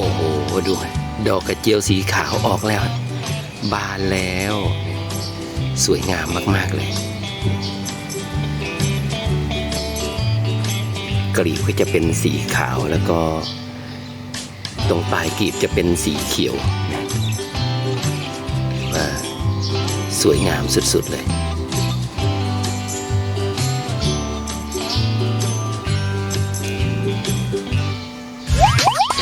โอ้โหดูดอกกระเจียวสีขาวออกแล้ว บานแล้ว สวยงามมาก ๆ เลย กลีบก็จะเป็นสีขาวแล้วก็ ตรงปลายกลีบจะเป็นสีเขียวว่าสวยงามสุด ๆ เลย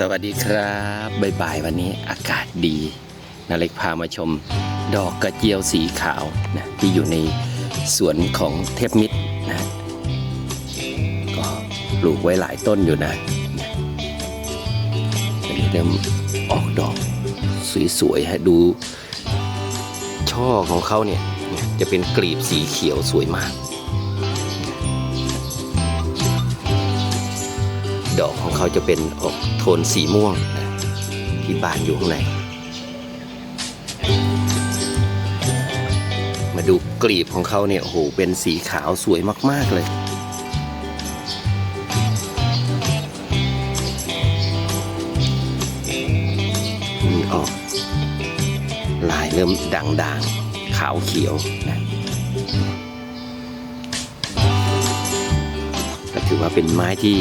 สวัสดีครับบ่ายๆวันนี้อากาศดีนาเล็กพามาชม ดอกกระเจียวสีขาวนะที่อยู่ในสวนของเทพมิตรนะก็ปลูกไว้หลายต้นอยู่นะตอนนี้เริ่มออกดอกสวยๆฮะดู ช่อของเขาเนี่ยเนี่ยจะเป็นกลีบสีเขียวสวยมาก ดอกของเขาจะเป็นออกโทนสีม่วงนะที่บานอยู่ข้างใน มาดูกลีบของเขาเนี่ยโอ้โหเป็นสีขาวสวยมาก ๆ เลยมีออก ลายเริ่มด่างๆ ขาวเขียวนะก็ถือว่าเป็นไม้ที่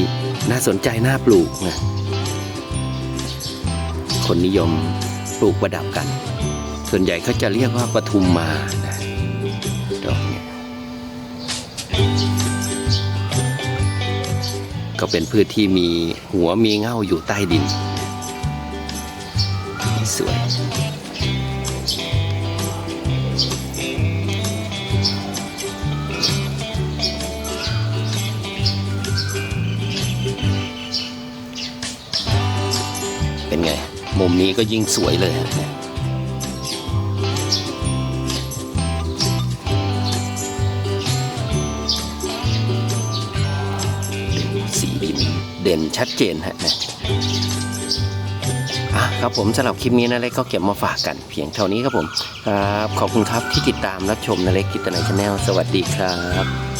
น่าสนใจน่าปลูกนะ คนนิยมปลูกประดับกัน ส่วนใหญ่เขาจะเรียกว่าปทุมมานะดอกเนี่ยก็เป็นพืชที่มีหัวมีเง่าอยู่ใต้ดิน สวย เป็นไง มุมนี้ก็ยิ่งสวยเลยสีดินเด่นชัดเจนฮะนะอะครับผมสำหรับคลิปนี้นะเล็กก็เก็บมาฝากกันเพียงเท่านี้ครับผมครับขอบคุณครับที่ติดตามรับชมนะเล็กกิตนาชาแนลสวัสดีครับ